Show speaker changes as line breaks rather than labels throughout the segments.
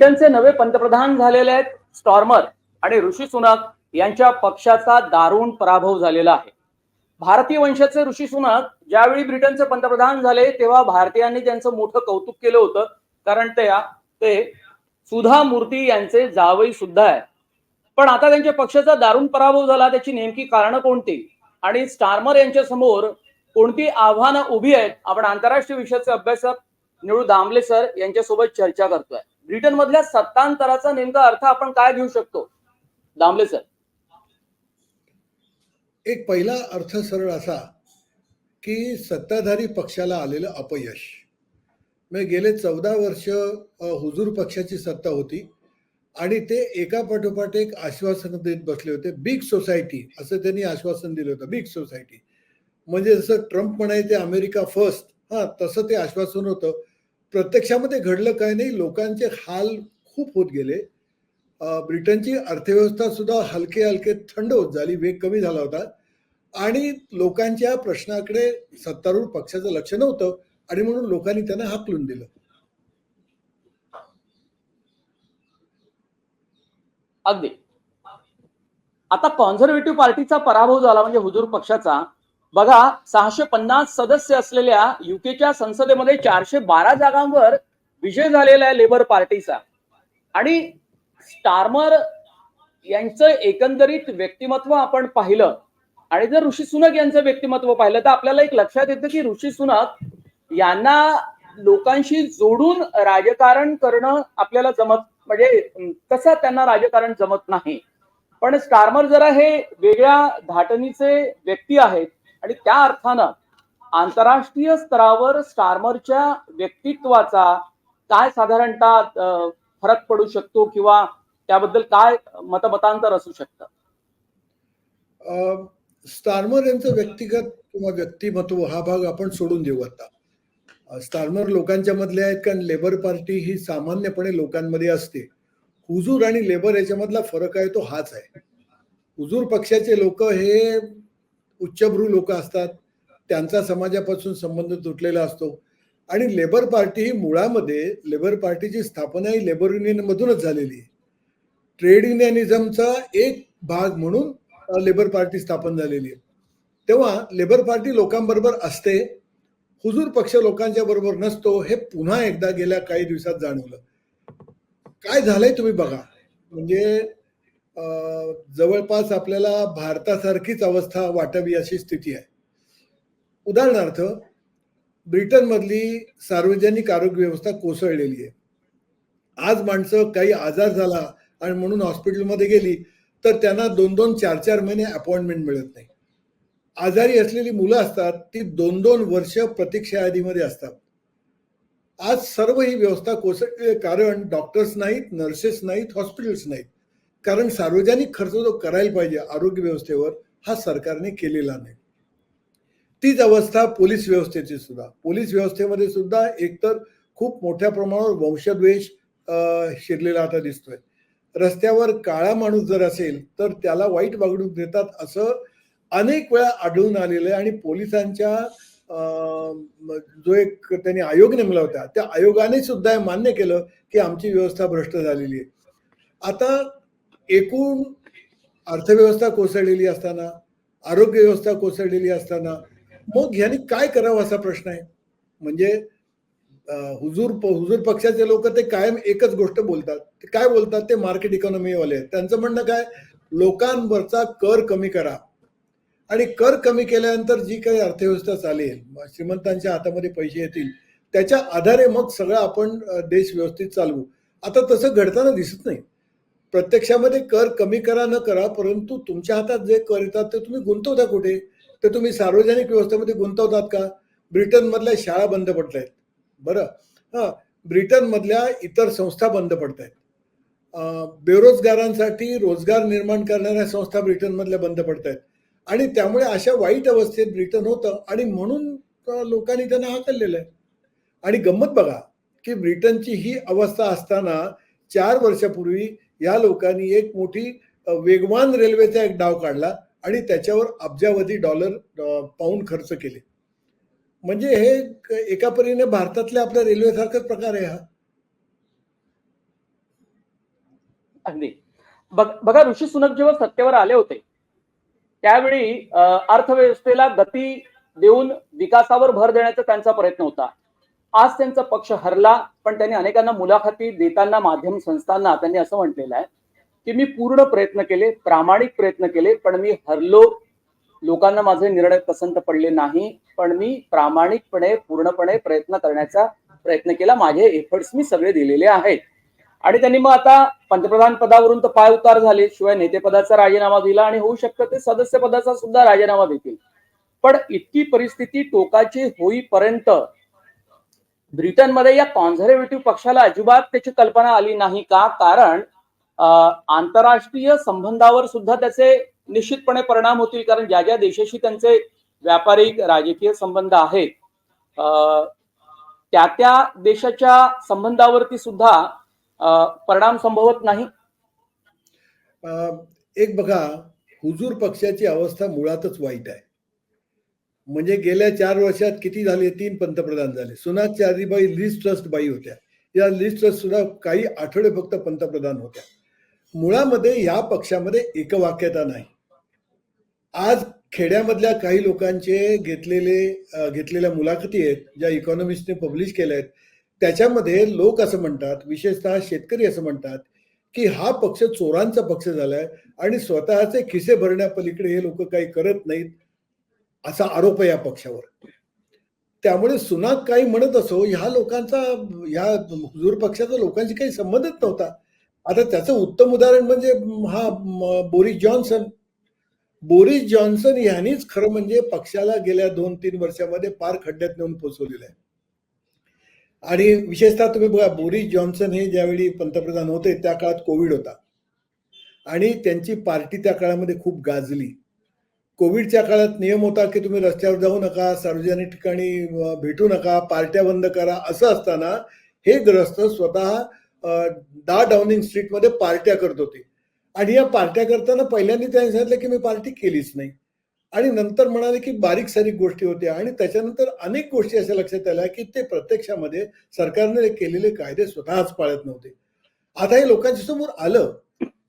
ब्रिटनचे नवे पंतप्रधान झालेले आहेत स्टॉर्मर आणि ऋषी सुनाक यांच्या पक्षाचा दारुण पराभव झालेला आहे. भारतीय वंशाचे ऋषी सुनाक ज्यावेळी ब्रिटनचे पंतप्रधान झाले तेव्हा भारतीयांनी त्यांचं मोठं कौतुक केलं होतं. कारण त्या ते सुधा मूर्ती यांचे जावई सुद्धा आहे पण आता त्यांच्या पक्षाचा दारुण पराभव झाला त्याची नेमकी कारणं कोणती? आणि स्टार्मर यांच्या समोर कोणती आव्हानं उभी आहेत? आपण आंतरराष्ट्रीय विषयाचे अभ्यासक निळू दामले सर यांच्यासोबत चर्चा करतोय. ब्रिटन मधल्या सत्तांतराचा नेमका अर्थ आपण काय घेऊ शकतो? दामले सर.
एक पहिला अर्थ सरळ असा की सत्ताधारी पक्षाला आलेलं अपयश. म्हणजे गेले चौदा वर्ष हुजूर पक्षाची सत्ता होती आणि ते एका पाठोपाठ एक आश्वासन देत बसले होते. बिग सोसायटी असं त्यांनी आश्वासन दिलं होतं. बिग सोसायटी म्हणजे जसं ट्रम्प म्हणायचे अमेरिका फर्स्ट हा तसं ते आश्वासन होतं. प्रत्यक्षामध्ये घडलं काय नाही लोकांचे हाल खूप होत गेले. ब्रिटनची अर्थव्यवस्था सुद्धा हलके हलके थंड होत झाली वेग कमी झाला होता. आणि लोकांच्या प्रश्नाकडे सत्तारूढ पक्षाचं लक्ष नव्हतं आणि म्हणून लोकांनी त्यांना हाकलून दिलं.
अगदी. आता कॉन्झर्वेटिव्ह पार्टीचा पराभव झाला म्हणजे हुजूर पक्षाचा. बघा सहाशे पन्नास सदस्य असलेल्या युकेच्या संसदेमध्ये चारशे बारा जागांवर विजय झालेला आहे लेबर पार्टीचा. आणि स्टार्मर यांचं एकंदरीत व्यक्तिमत्व आपण पाहिलं आणि जर ऋषी सुनक यांचं व्यक्तिमत्व पाहिलं तर आपल्याला एक लक्षात येतं की ऋषी सुनक यांना लोकांशी जोडून राजकारण करणं आपल्याला जमत म्हणजे कसं त्यांना राजकारण जमत नाही. पण स्टार्मर जरा हे वेगळ्या धाटणीचे व्यक्ती आहेत. आणि त्या अर्थानं आंतरराष्ट्रीय स्तरावर स्टार्मरच्या व्यक्तित्वाचा काय साधारणतः फरक पडू शकतो किंवा त्याबद्दल काय मतमतांतर असू शकतं?
स्टार्मर यांचं व्यक्तिगत किंवा व्यक्तिमत्व हा भाग आपण सोडून देऊ आता. स्टार्मर लोकांच्या मधले आहेत कारण लेबर पार्टी ही सामान्यपणे लोकांमध्ये असते. हुजूर आणि लेबर याच्यामधला फरक आहे तो हाच आहे. हुजूर पक्षाचे लोक हे उच्चभ्रू लोक असतात त्यांचा समाजापासून संबंध तुटलेला असतो. आणि लेबर पार्टी ही मुळामध्ये लेबर पार्टीची स्थापना ही लेबर युनियनमधूनच झालेली आहे. ट्रेड युनियनिझमचा एक भाग म्हणून लेबर पार्टी स्थापन झालेली आहे. तेव्हा लेबर पार्टी लोकांबरोबर असते हुजूर पक्ष लोकांच्या बरोबर नसतो हे पुन्हा एकदा गेल्या काही दिवसात जाणवलं. काय झालंय तुम्ही बघा. म्हणजे जवळपास आपल्याला भारतासारखीच अवस्था वाटावी अशी स्थिती आहे. उदाहरणार्थ ब्रिटनमधली सार्वजनिक आरोग्य व्यवस्था कोसळलेली आहे. आज माणसं काही आजार झाला आणि म्हणून हॉस्पिटलमध्ये गेली तर त्यांना दोन दोन चार चार महिने अपॉइंटमेंट मिळत नाही. आजारी असलेली मुलं असतात ती दोन दोन वर्ष प्रतीक्षा यादीमध्ये असतात. आज सर्व ही व्यवस्था कोसळली कारण डॉक्टर्स नाहीत नर्सेस नाहीत हॉस्पिटल्स नाहीत. कारण सार्वजनिक खर्च जो करायला पाहिजे आरोग्य व्यवस्थेवर हा सरकारने केलेला नाही. तीच अवस्था पोलीस व्यवस्थेची सुद्धा. पोलीस व्यवस्थेमध्ये सुद्धा एकतर खूप मोठ्या प्रमाणावर वंशद्वेष शिरलेला आता दिसतोय. रस्त्यावर काळा माणूस जर असेल तर त्याला वाईट वागणूक देतात असं अनेक वेळा आढळून आलेलं आहे आणि पोलिसांच्या जो एक त्यांनी आयोग नेमला होता त्या आयोगाने सुद्धा मान्य केलं की आमची व्यवस्था भ्रष्ट झालेली आहे. आता एकूण अर्थव्यवस्था कोसळलेली असताना आरोग्य व्यवस्था कोसळलेली असताना मग ह्यांनी काय करावं असा प्रश्न आहे? म्हणजे हुजूर हुजूर पक्षाचे लोक ते कायम एकच गोष्ट बोलतात. ते काय बोलतात? ते मार्केट इकॉनॉमीवाले त्यांचं म्हणणं काय? लोकांवरचा कर कमी करा. आणि कर कमी केल्यानंतर जी काही अर्थव्यवस्था चालेल श्रीमंतांच्या हातामध्ये पैसे येतील त्याच्या आधारे मग सगळं आपण देश व्यवस्थित चालवू. आता तसं घडताना दिसत नाही. प्रत्यक्षामध्ये कर कमी करा न करा परंतु तुमच्या हातात जे कर येतात ते तुम्ही गुंतवता कुठे? ते तुम्ही सार्वजनिक व्यवस्थेमध्ये गुंतवतात का? ब्रिटनमधल्या शाळा बंद पडत आहेत बरं. हां. ब्रिटनमधल्या इतर संस्था बंद पडत आहेत बेरोजगारांसाठी रोजगार निर्माण करणाऱ्या संस्था ब्रिटनमधल्या बंद पडत आहेत आणि त्यामुळे अशा वाईट अवस्थेत ब्रिटन होतं आणि म्हणून लोकांनी त्यांना हाकललेलं आहे. आणि गंमत बघा की ब्रिटनची ही अवस्था असताना चार वर्षापूर्वी या लोकांनी एक मोठी वेगवान रेल्वेचा एक डाव काढला आणि त्याच्यावर अब्जावधी डॉलर अ, पाऊंड खर्च केले. म्हणजे हे एका परीने भारतातल्या आपल्या रेल्वेसारखाच प्रकार आहे हा.
अगदी. बघा ऋषी सुनक जेव्हा सत्तेवर आले होते त्यावेळी अर्थव्यवस्थेला गती देऊन विकासावर भर देण्याचा त्यांचा प्रयत्न होता. आज त्यांचा पक्ष हरला पण त्यांनी अनेकांना मुलाखती देताना माध्यम संस्थांना त्यांनी असं म्हटलेलं आहे की मी पूर्ण प्रयत्न केले प्रामाणिक प्रयत्न केले पण मी हरलो. लोकांना माझे निर्णय पसंत पडले नाही पण मी प्रामाणिकपणे पूर्णपणे प्रयत्न करण्याचा प्रयत्न केला. माझे एफर्ट्स मी सगळे दिलेले आहेत. आणि त्यांनी मग आता पंतप्रधान पदावरून तर पाय उतार झाले शिवाय नेतेपदाचा राजीनामा दिला आणि होऊ शकतं ते सदस्य पदाचा सुद्धा राजीनामा देतील. पण इतकी परिस्थिती टोकाची होईपर्यंत ब्रिटनमध्ये या कॉन्झर्वेटिव्ह पक्षाला अजिबात त्याची कल्पना आली नाही का? कारण आंतरराष्ट्रीय संबंधावर सुद्धा त्याचे निश्चितपणे परिणाम होतील कारण ज्या ज्या देशाशी त्यांचे व्यापारिक राजकीय संबंध आहेत अं, त्या त्या देशाच्या संबंधावरती सुद्धा परिणाम संभवत नाही.
अं, एक बघा हुजूर पक्षाची अवस्था मुळातच वाईट आहे. म्हणजे गेल्या चार वर्षात किती झाले? तीन पंतप्रधान झाले. सुनाथ चारीबाई लिस्ट ट्रस्ट बाई होत्या. या लिस्ट ट्रस्ट सुद्धा काही आठवडे फक्त पंतप्रधान होत्या. मुळामध्ये या पक्षामध्ये एकवाक्यता नाही. आज खेड्यामधल्या काही लोकांचे घेतलेले घेतलेल्या मुलाखती आहेत ज्या इकॉनॉमिस्टने पब्लिश केल्या आहेत त्याच्यामध्ये लोक असं म्हणतात विशेषतः शेतकरी असं म्हणतात की हा पक्ष चोरांचा पक्ष झालाय आणि स्वतःचे खिसे भरण्यापलीकडे हे लोक काही करत नाहीत. असा आरोप आहे या पक्षावर. त्यामुळे सुनाक काही म्हणत असो ह्या लोकांचा ह्या हुजूर पक्षाचा लोकांशी काही संबंधच नव्हता. आता त्याचं उत्तम उदाहरण म्हणजे हा बोरिस जॉन्सन. बोरिस जॉन्सन यांनीच खरं म्हणजे पक्षाला गेल्या दोन तीन वर्षामध्ये पार खड्ड्यात नेऊन पोचवलेलं आहे. आणि विशेषतः तुम्ही बघा बोरिस जॉन्सन हे ज्यावेळी पंतप्रधान होते त्या काळात कोविड होता. आणि त्यांची पार्टी त्या काळामध्ये खूप गाजली. कोविडच्या काळात नियम होता की तुम्ही रस्त्यावर जाऊ नका सार्वजनिक ठिकाणी भेटू नका पार्ट्या बंद करा असं असताना हे ग्रस्त स्वतः दा डाउनिंग स्ट्रीटमध्ये पार्ट्या करत होते. आणि या पार्ट्या करताना पहिल्यांदा त्यांनी सांगितलं की मी पार्टी केलीच नाही. आणि नंतर म्हणाले की बारीक सारीक गोष्टी होत्या आणि त्याच्यानंतर अनेक गोष्टी अशा लक्षात आल्या की ते प्रत्यक्षामध्ये सरकारने केलेले कायदे स्वतःच पाळत नव्हते. आता हे लोकांच्या समोर आलं.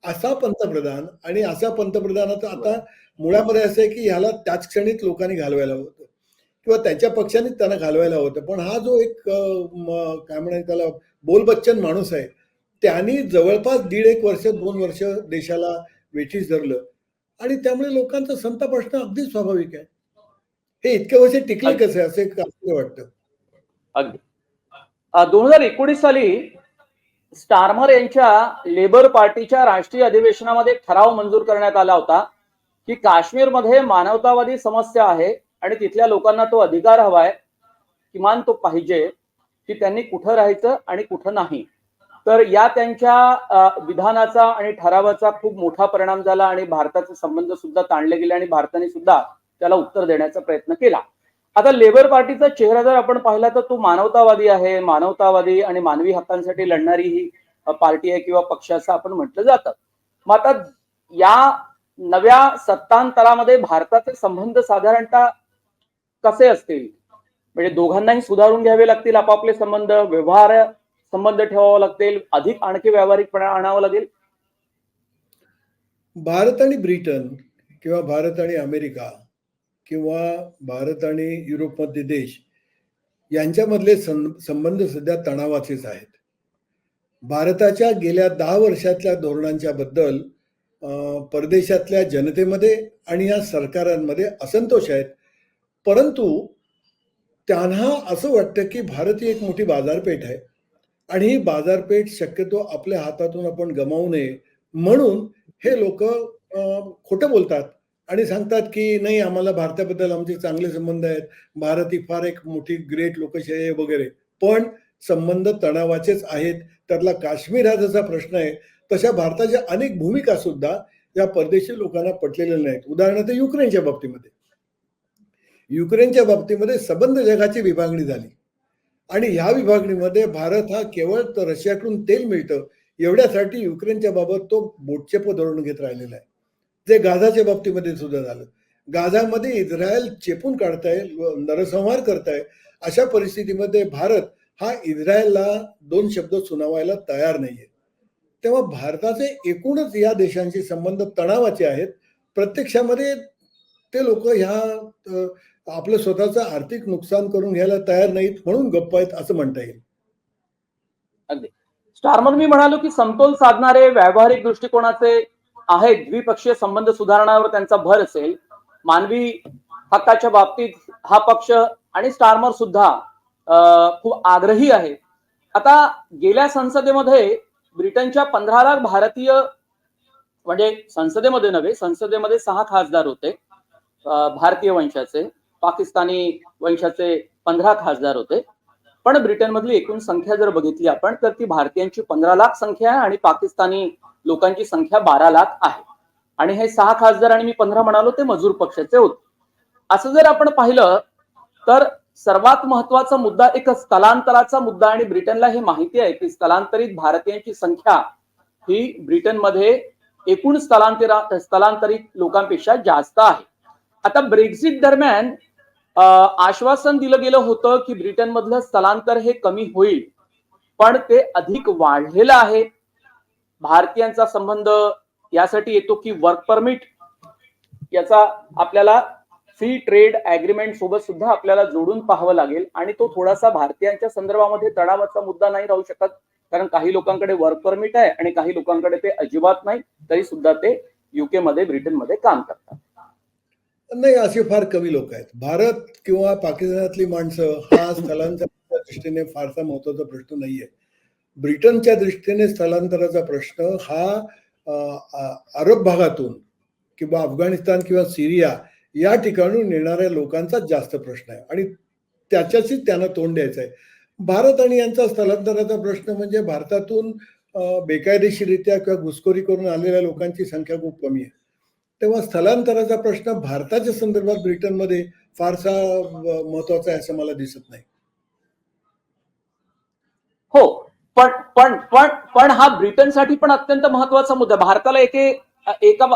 असा पंतप्रधान आणि असा पंतप्रधानाचा आता मुळामध्ये असं आहे की ह्याला त्याच क्षणीत लोकांनी घालवायला होतं. किंवा त्यांच्या पक्षानेच त्यांना घालवायला होतं. पण हा जो एक काय म्हणायचं त्याला बोलबच्चन माणूस आहे त्यांनी जवळपास दीड एक वर्ष दोन वर्ष देशाला वेठीस धरलं. आणि त्यामुळे लोकांचा संताप असणं अगदी स्वाभाविक आहे. हे इतके वर्ष टिकले कसे असे असं वाटतं.
अगदी. दोन हजार एकोणीस साली स्टारमर यांच्या लेबर पार्टीच्या राष्ट्रीय अधिवेशनामध्ये ठराव मंजूर करण्यात आला होता. की काश्मीरमध्ये मानवतावादी समस्या आहे आणि तिथल्या लोकांना तो अधिकार हवाय किमान तो पाहिजे की त्यांनी कुठं राहायचं आणि कुठं नाही. तर या त्यांच्या विधानाचा आणि ठरावाचा खूप मोठा परिणाम झाला आणि भारताचे संबंध सुद्धा ताणले गेले आणि भारताने सुद्धा त्याला उत्तर देण्याचा प्रयत्न केला. आता लेबर पार्टीचा चेहरा जर आपण पाहिला तर तो मानवतावादी आहे. मानवतावादी आणि मानवी हक्कांसाठी लढणारी ही पार्टी आहे किंवा पक्ष असं आपण म्हटलं जातं. मग आता या नव्या सत्तांतरामध्ये भारताचे संबंध साधारणतः कसे असतील? म्हणजे दोघांनाही सुधारून घ्यावे लागतील आपापले संबंध व्यवहार संबंध ठेवावे लागतील अधिक आणखी व्यावहारिकपणा आणावं लागेल?
भारत आणि ब्रिटन किंवा भारत आणि अमेरिका किंवा भारत आणि युरोपमधले देश यांच्यामधले संबंध सध्या तणावाचेच आहेत. भारताच्या गेल्या दहा वर्षातल्या धोरणांच्या बद्दल परदेशातल्या जनतेमध्ये आणि या सरकारांमध्ये असंतोष आहेत. परंतु त्यांना असं वाटतं की भारत ही एक मोठी बाजारपेठ आहे. आणि ही बाजारपेठ शक्यतो आपल्या हातातून आपण गमावू नये. म्हणून हे लोक खोटं बोलतात आणि सांगतात की नाही आम्हाला भारताबद्दल आमचे चांगले संबंध आहेत. भारत ही फार एक मोठी ग्रेट लोकशाही आहे वगैरे. पण संबंध तणावाचेच आहेत. त्यातला काश्मीर हा जसा प्रश्न आहे तशा भारताच्या अनेक भूमिका सुद्धा या परदेशी लोकांना पटलेल्या नाहीत. उदाहरणार्थ युक्रेनच्या बाबतीमध्ये. युक्रेनच्या बाबतीमध्ये सबंध जगाची विभागणी झाली. आणि ह्या विभागणीमध्ये भारत हा केवळ रशियाकडून तेल मिळतं एवढ्यासाठी युक्रेनच्या बाबत तो बोटचेप धोरण घेत राहिलेला आहे. जे गाझाच्या बाबतीमध्ये सुद्धा झालं. गाझामध्ये इस्रायल चेपून काढताय नरसंहार करताय अशा परिस्थितीमध्ये भारत हा इस्रायलला दोन शब्द सुनावायला तयार नाहीये. तेव्हा भारताचे एकूणच या देशांशी संबंध तणावाचे आहेत. प्रत्यक्षामध्ये ते लोक ह्या आपलं स्वतःचं आर्थिक नुकसान करून घ्यायला तयार नाहीत म्हणून गप्प आहेत असं म्हणता येईल.
स्टारमन मी म्हणालो की समतोल साधणारे व्यावहारिक दृष्टिकोनाचे आहेत. द्विपक्षीय संबंध सुधारण्यावर त्यांचा भर असेल. मानवी हक्काच्या बाबतीत हा पक्ष आणि स्टारमर सुद्धा खूप आग्रही आहे. आता गेल्या संसदेमध्ये ब्रिटनच्या पंधरा लाख भारतीय म्हणजे संसदेमध्ये नव्हे संसदेमध्ये सहा खासदार होते. भारतीय वंशाचे पाकिस्तानी वंशाचे पंधरा खासदार होते. पण ब्रिटनमधली एकूण संख्या जर बघितली आपण तर ती भारतीयांची पंधरा लाख संख्या आहे आणि पाकिस्तानी लोकांची संख्या बारा लाख आहे. आणि हे सहा खासदार आणि मी पंधरा म्हणालो ते मजूर पक्षाचे होते. असं जर आपण पाहिलं तर सर्वात महत्त्वाचा मुद्दा एक स्थलांतराचा मुद्दा आणि ब्रिटनला हे माहिती आहे की स्थलांतरित भारतीयांची संख्या ही ब्रिटनमध्ये एकूण स्थलांतरा स्थलांतरित लोकांपेक्षा जास्त आहे. आता ब्रेक्झिट दरम्यान आश्वासन दिलं गेलं होतं की ब्रिटनमधलं स्थलांतर हे कमी होईल पण ते अधिक वाढलेलं आहे. भारतीयांचा संबंध यासाठी येतो की वर्क परमिट याचा आपल्याला फ्री ट्रेड अग्रीमेंट सोबत सुद्धा आपल्याला जोडून पाहावं लागेल आणि तो थोडासा भारतीयांच्या संदर्भामध्ये तणावाचा मुद्दा नाही राहू शकत कारण काही लोकांकडे वर्क परमिट आहे आणि काही लोकांकडे ते अजिबात नाही तरी सुद्धा ते युके मध्ये ब्रिटनमध्ये काम करतात.
नाही असे फार कमी लोक आहेत. भारत किंवा पाकिस्तानातली माणसं हा स्थलांतराच्या दृष्टीने फारसा महत्त्वाचा प्रश्न नाहीये. ब्रिटनच्या दृष्टीने स्थलांतराचा प्रश्न हा अरब भागातून किंवा अफगाणिस्तान किंवा सिरिया या ठिकाणून येणाऱ्या लोकांचा जास्त प्रश्न आहे. आणि त्याच्याशी त्यांना तोंड द्यायचं आहे. भारत आणि यांचा स्थलांतराचा प्रश्न म्हणजे भारतातून बेकायदेशीरित्या किंवा घुसखोरी करून आलेल्या लोकांची संख्या खूप कमी आहे. तेव्हा स्थलांतराचा प्रश्न भारताच्या संदर्भात ब्रिटनमध्ये फारसा महत्त्वाचा आहे असं मला दिसत नाही.
हो पण पण पण पण हा ब्रिटनसाठी पण अत्यंत महत्त्वाचा मुद्दा भारताला एके एका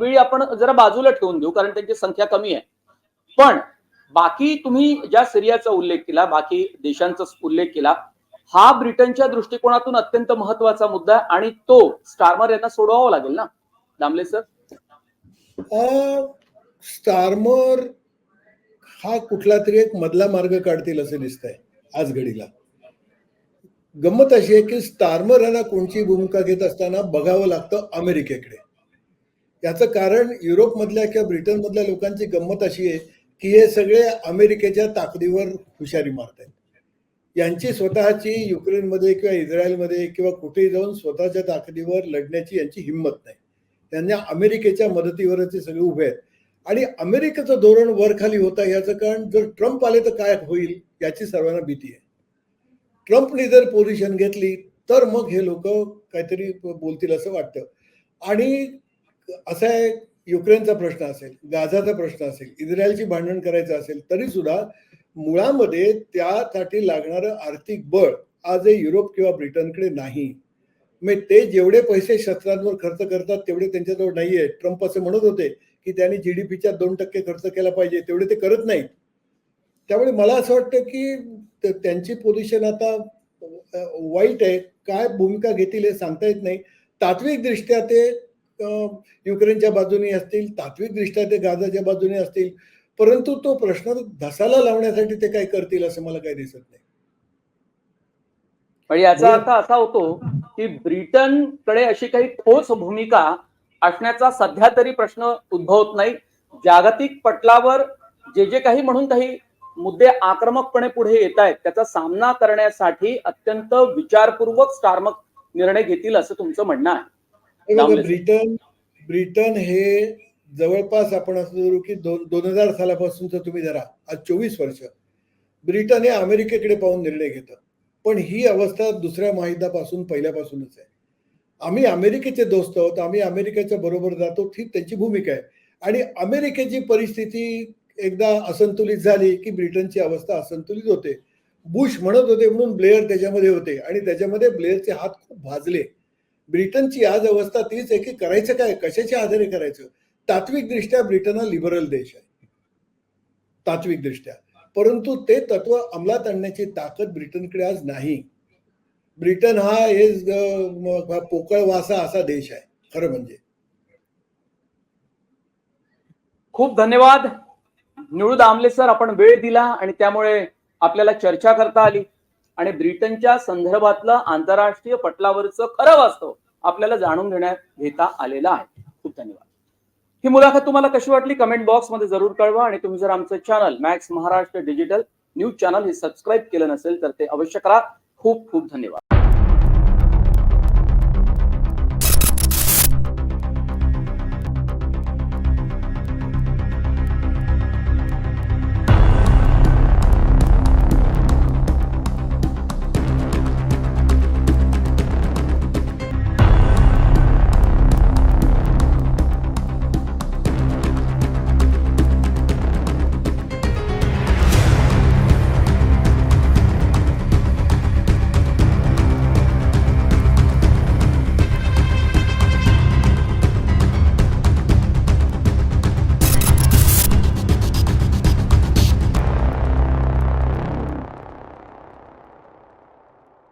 वेळी आपण जरा बाजूला ठेवून देऊ कारण त्यांची संख्या कमी आहे. पण बाकी तुम्ही ज्या सिरियाचा उल्लेख केला बाकी देशांचा उल्लेख केला हा ब्रिटनच्या दृष्टिकोनातून अत्यंत महत्त्वाचा मुद्दा आहे आणि तो स्टारमर यांना सोडवावा लागेल ना? दामले सर?
स्टार्मर स्टारमर हा कुठला तरी एक मधला मार्ग काढतील असं आहे आज घडीला. गंमत अशी आहे की स्टारमर यांना कोणची भूमिका घेत असताना बघावं लागतं अमेरिकेकडे. याचं कारण युरोपमधल्या किंवा ब्रिटनमधल्या लोकांची गंमत अशी आहे की हे सगळे अमेरिकेच्या ताकदीवर हुशारी मारत आहेत. यांची स्वतःची युक्रेनमध्ये किंवा इस्रायलमध्ये किंवा कुठेही जाऊन स्वतःच्या ताकदीवर लढण्याची यांची हिंमत नाही. त्यांना अमेरिकेच्या मदतीवरच ते सगळे उभे आहेत. आणि अमेरिकेचं धोरण वरखाली होतं याचं कारण जर ट्रम्प आले तर काय होईल याची सर्वांना भीती आहे. ट्रम्पने जर पोझिशन घेतली तर मग हे लोक काहीतरी बोलतील असं वाटतं. आणि असा आहे युक्रेनचा प्रश्न असेल गाझाचा प्रश्न असेल इस्रायलची भांडण करायचं असेल तरी सुद्धा मुळामध्ये त्यासाठी लागणारं आर्थिक बळ आज युरोप किंवा ब्रिटनकडे नाही. मग ते जेवढे पैसे शस्त्रांवर खर्च करतात तेवढे त्यांच्याजवळ नाही आहे ट्रम्प असे म्हणत होते की त्यांनी पीच्या दोन टक्के खर्च केला पाहिजे तेवढे ते करत नाहीत. त्यामुळे मला असं वाटतं की त्यांची पोझिशन आता वाईट आहे. काय भूमिका घेतील हे सांगता येत नाही. तात्विकदृष्ट्या ते युक्रेनच्या बाजूने असतील तात्विकदृष्ट्या ते गाझाच्या बाजूने असतील परंतु तो प्रश्न धसाला लावण्यासाठी ते काय करतील असं मला काही दिसत नाही
म्हणजे याचा अर्थ असा होतो की ब्रिटनकडे अशी काही ठोस भूमिका असण्याचा सध्या तरी प्रश्न उद्भवत नाही जागतिक पटलावर जे जे काही म्हणून काही मुद्दे आक्रमकपणे पुढे येत आहेत त्याचा सामना करण्यासाठी अत्यंत विचारपूर्वक स्टारमक निर्णय घेतील असं तुमचं म्हणणं आहे.
ब्रिटन ब्रिटन हे जवळपास आपण असं धरू की दोन दोन हजार सालापासूनच तुम्ही धरा आज चोवीस वर्ष. ब्रिटन हे अमेरिकेकडे पाहून निर्णय घेतं. पण ही अवस्था दुसऱ्या महायुद्धापासून पहिल्यापासूनच आहे. आम्ही अमेरिकेचे दोस्त आहोत आम्ही अमेरिकेच्या बरोबर जातो ही त्यांची भूमिका आहे. आणि अमेरिकेची परिस्थिती एकदा असंतुलित झाली की ब्रिटनची अवस्था असंतुलित होते. बुश म्हणत होते म्हणून ब्लेअर त्याच्यामध्ये होते. आणि त्याच्यामध्ये ब्लेअरचे हात खूप भाजले. ब्रिटनची आज अवस्था तीच आहे की करायचं काय? कशाच्या आधारे करायचं? तात्विकदृष्ट्या ब्रिटन हा लिबरल देश आहे. तात्विकदृष्ट्या. परंतु ते तत्व अंमलात आणण्याची ताकद ब्रिटनकडे आज नाही. ब्रिटन हा हे पोकळ वासा असा देश आहे खरं म्हणजे.
खूप धन्यवाद. निळू दामले सर आपण वेळ दिला आणि त्यामुळे आपल्याला चर्चा करता आली. आणि ब्रिटनच्या संदर्भातलं आंतरराष्ट्रीय पटलावरचं खरं वास्तव आपल्याला जाणून घेण्यात घेता आलेलं आहे. खूप धन्यवाद. ही मुलाखत तुम्हाला कशी वाटली? कमेंट बॉक्समध्ये जरूर कळवा आणि तुम्ही जर आमचं channel Max Maharashtra digital news channel हे सबस्क्राईब केलं नसेल तर ते अवश्य करा. खूप खूप धन्यवाद.